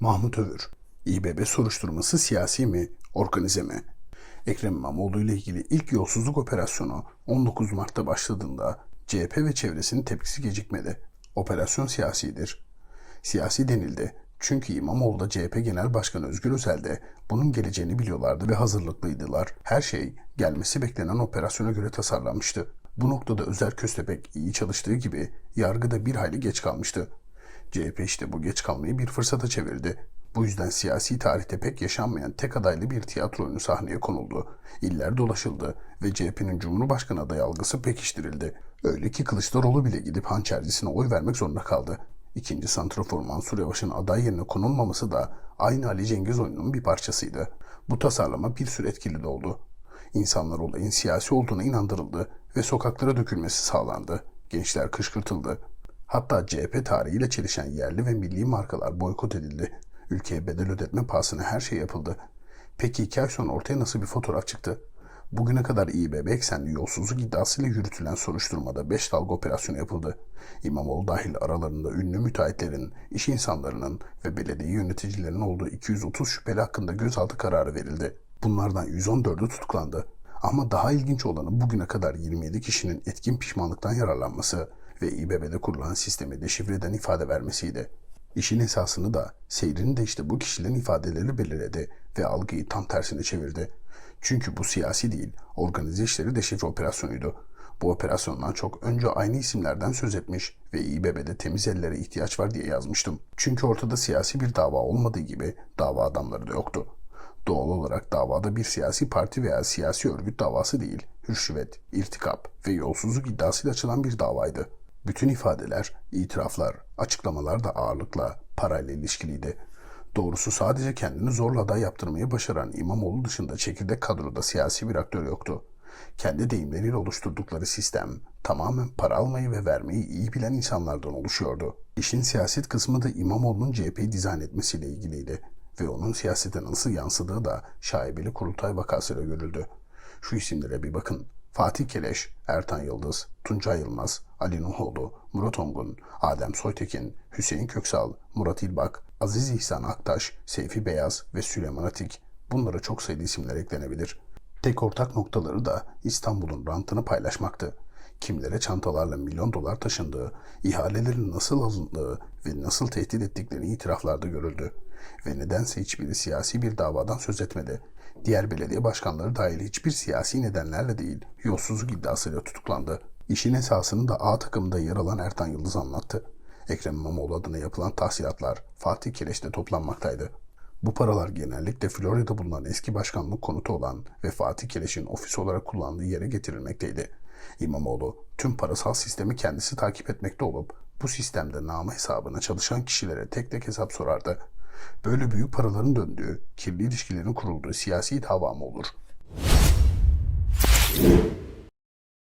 Mahmut Övür. İBB soruşturması siyasi mi, organize mi? Ekrem İmamoğlu ile ilgili ilk yolsuzluk operasyonu 19 Mart'ta başladığında CHP ve çevresinin tepkisi gecikmedi. Operasyon siyasidir. Siyasi denildi. Çünkü İmamoğlu da CHP Genel Başkanı Özgür Özel de bunun geleceğini biliyorlardı ve hazırlıklıydılar. Her şey gelmesi beklenen operasyona göre tasarlanmıştı. Bu noktada Özer Köstebek iyi çalıştığı gibi yargıda bir hayli geç kalmıştı. CHP işte bu geç kalmayı bir fırsata çevirdi. Bu yüzden siyasi tarihte pek yaşanmayan tek adaylı bir tiyatro oyunu sahneye konuldu. İller dolaşıldı ve CHP'nin Cumhurbaşkanı adayı algısı pekiştirildi. Öyle ki Kılıçdaroğlu bile gidip hançercisine oy vermek zorunda kaldı. İkinci santrafor Mansur Yavaş'ın aday yerine konulmaması da aynı Ali Cengiz oyununun bir parçasıydı. Bu tasarlama bir süre etkili de oldu. İnsanlar olayın siyasi olduğuna inandırıldı ve sokaklara dökülmesi sağlandı. Gençler kışkırtıldı. Hatta CHP tarihiyle çelişen yerli ve milli markalar boykot edildi. Ülkeye bedel ödetme pahasına her şey yapıldı. Peki iki ay sonra ortaya nasıl bir fotoğraf çıktı? Bugüne kadar İBB eksenli yolsuzluk iddiasıyla yürütülen soruşturmada 5 dalga operasyonu yapıldı. İmamoğlu dahil aralarında ünlü müteahhitlerin, iş insanlarının ve belediye yöneticilerinin olduğu 230 şüpheli hakkında gözaltı kararı verildi. Bunlardan 114'ü tutuklandı. Ama daha ilginç olanı bugüne kadar 27 kişinin etkin pişmanlıktan yararlanması ve İBB'de kurulan sistemi deşifre eden ifade vermesiydi. İşin esasını da, seyrini de işte bu kişilerin ifadeleri belirledi ve algıyı tam tersine çevirdi. Çünkü bu siyasi değil, organize işleri deşifre operasyonuydu. Bu operasyondan çok önce aynı isimlerden söz etmiş ve İBB'de temiz ellere ihtiyaç var diye yazmıştım. Çünkü ortada siyasi bir dava olmadığı gibi dava adamları da yoktu. Doğal olarak davada bir siyasi parti veya siyasi örgüt davası değil, rüşvet, irtikap ve yolsuzluk iddiasıyla açılan bir davaydı. Bütün ifadeler, itiraflar, açıklamalar da ağırlıkla parayla ilişkiliydi. Doğrusu sadece kendini zorla aday yaptırmayı başaran İmamoğlu dışında çekirdek kadroda siyasi bir aktör yoktu. Kendi deyimleriyle oluşturdukları sistem tamamen para almayı ve vermeyi iyi bilen insanlardan oluşuyordu. İşin siyaset kısmı da İmamoğlu'nun CHP'yi dizayn etmesiyle ilgiliydi ve onun siyasete nasıl yansıdığı da şaibeli kurultay vakasıyla görüldü. Şu isimlere bir bakın. Fatih Keleş, Ertan Yıldız, Tuncay Yılmaz, Ali Nuhoğlu, Murat Ongun, Adem Soytekin, Hüseyin Köksal, Murat İlbak, Aziz İhsan Aktaş, Seyfi Beyaz ve Süleyman Atik. Bunlara çok sayıda isimler eklenebilir. Tek ortak noktaları da İstanbul'un rantını paylaşmaktı. Kimlere çantalarla milyon dolar taşındığı, ihalelerin nasıl alındığı ve nasıl tehdit ettiklerini itiraflarda görüldü. Ve nedense hiçbiri siyasi bir davadan söz etmedi. Diğer belediye başkanları dahil hiçbir siyasi nedenlerle değil, yolsuzluk iddiasıyla tutuklandı. İşin esasını da A takımında yer alan Ertan Yıldız anlattı. Ekrem İmamoğlu adına yapılan tahsilatlar Fatih Kireç'te toplanmaktaydı. Bu paralar genellikle Florya'da bulunan eski başkanlık konutu olan ve Fatih Kireç'in ofis olarak kullandığı yere getirilmekteydi. İmamoğlu tüm parasal sistemi kendisi takip etmekte olup bu sistemde nama hesabına çalışan kişilere tek tek hesap sorardı. Böyle büyük paraların döndüğü, kirli ilişkilerin kurulduğu siyasi dava mı olur?